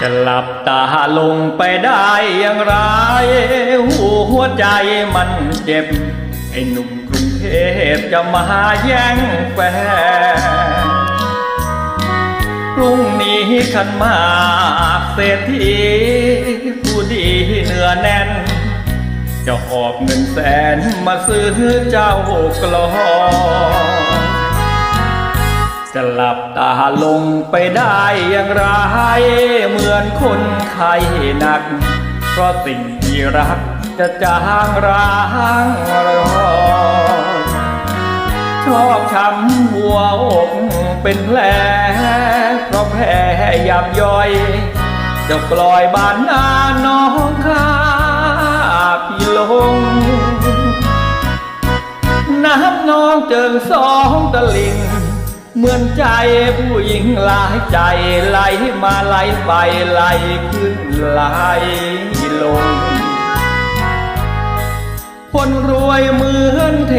จะหลับตาลงไปได้อย่างไร หัวใจมันเจ็บ ไอ้หนุ่มกรุงเทพจะมาแย่งแฟนพรุ่งนี้ขันมากเศรษฐีผู้ดีเนื้อแน่น จะหอบเงินแสนมาซื้อเจ้ากลอน จะหลับตาลงไปได้อย่างไร เหมือนคนไข้หนัก เพราะสิ่งที่รักจะจางร้างรอนชอบช้ำหัวอกเป็นแผลเพราะแผลยับย่อย จะปล่อยบานหน้าน้องข้าพี่ลง น้ำน้องเจิงสองตะลิง เหมือนใจผู้หญิงหลายใจไหลมาไหลไปไหลขึ้นไหลลง คนรวยเหมือนเท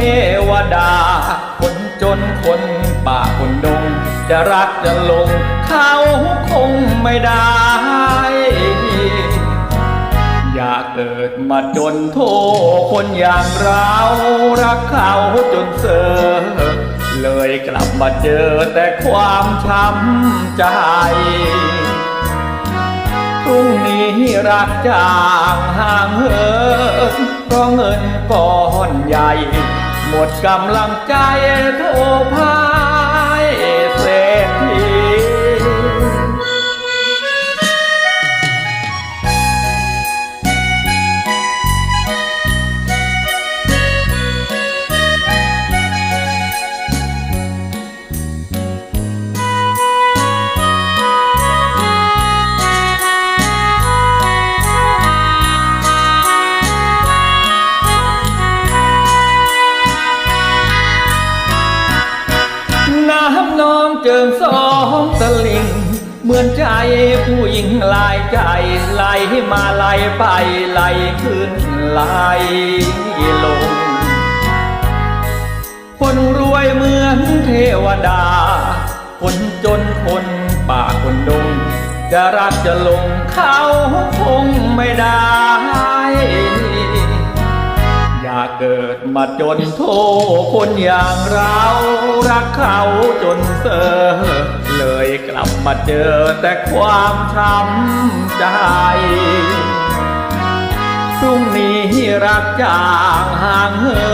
วดา คนจนคนป่าคนดง จะรักจะลง เขาคงไม่ได้ อย่าเกิดมาจนโทคนอย่างเรา รักเขาจนเสือ เลยกลับมาเจอแต่ความช้ำใจพรุ่งนี้รักจางห่างเหินเพราะเงินก้อนใหญ่ หมดกำลังใจ เจิงสองตะลิง เหมือนใจผู้หญิงลายใจไหลมาไหลไปไหลขึ้นไหลลง คนรวยเหมือนเทวดา คนจนคนป่าคนดง จะรักจะลงเขาคงไม่ได้อย่าเกิดมาจนโทคนอย่างเรารักเขา เสอเลยกลับมาเจอแต่ความช้ำใจ พรุ่งนี้รักจางห่างเหิ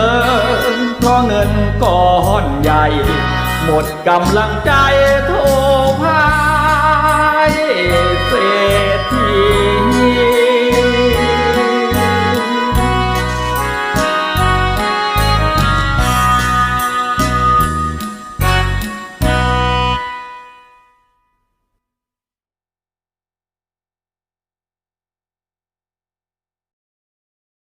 นเพราะเงินก้อนใหญ่ หมดกำลังใจ